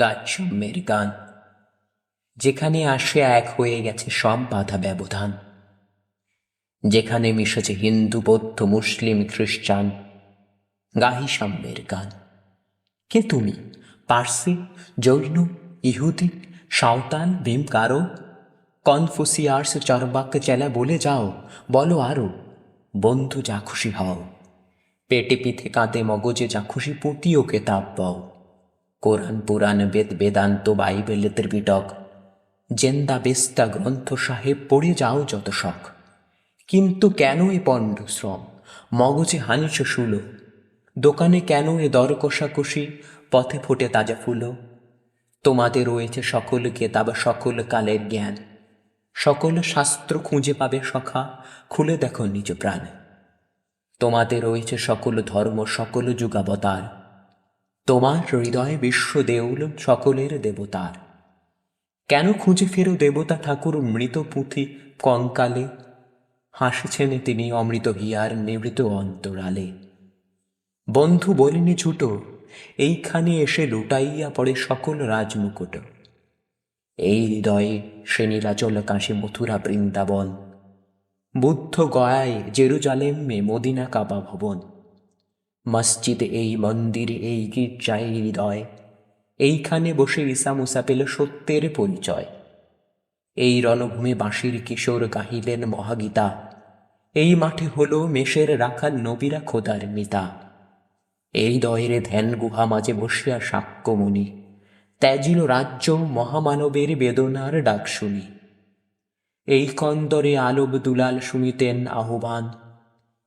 গাচ্ছম্যের গান। যেখানে আসে এক হয়ে গেছে সব বাধা ব্যবধান। যেখানে মিশেছে হিন্দু, বৌদ্ধ, মুসলিম, খ্রিস্টান, গাহি সাম্যের গান। কে তুমি? পার্সি, জৈন, ইহুদি, সাঁওতাল, ভীম কারও? কনফুসিয়ার্স চরবাক চেলা বলে যাও, বলো আরও। বন্ধু যা খুশি হও। পেটে পিঠে কাঁদে মগজে যা খুশি পুঁতিও কেতাব পাও। Quran, Purana, Veda, Vedanta, Bible, Tripitaka. Zend, Avesta, গ্রন্থ সাহেব, পড়ে যাও যত শখ। কিন্তু কেন এ পণ্ড শ্রম? মগজে হানিস শুলো। দোকানে কেন এ দর কষাকষি? পথে ফোটে তাজা ফুলো। তোমাদের রয়েছে সকল কেতাব, সকল কালের জ্ঞান। সকল শাস্ত্র খুঁজে পাবে সখা, খুলে দেখো নিজ প্রাণ। তোমাদের রয়েছে সকল ধর্ম, সকল যুগাবতার। তোমার হৃদয়ে বিশ্ব দেউল সকলের দেবতার। কেন খুঁজে ফেরো দেবতা ঠাকুর মৃত পুঁথি কঙ্কালে? হাসছেন তিনি অমৃত হিয়ার নিবৃত অন্তরালে। বন্ধু বলিনি ছুটো, এইখানে এসে লুটাইয়া পড়ে সকল রাজমুকুট। এই হৃদয়ে সে নীলাচল কাশী মথুরা বৃন্দাবন। বুদ্ধ গয়ায় জেরুজালেমে মদিনা কাবা ভবন। মসজিদ এই, মন্দির এই গির্জায় হৃদয়? এইখানে বসে ঈসা মুসা পেল সত্যের পরিচয়। এই রণভূমে বাঁশির কিশোর গাহিলেন মহাগীতা। এই মাঠে হলো মেষের রাখার নবীরা খোদার মিতা। এই দয়েরে ধ্যান গুহা মাঝে বসিয়া সাক্ষ্যমণি ত্যাজিল রাজ্য মহামানবের বেদনার ডাক শুনি। এই কন্দরে আলব দুলাল শুনিতেন আহ্বান।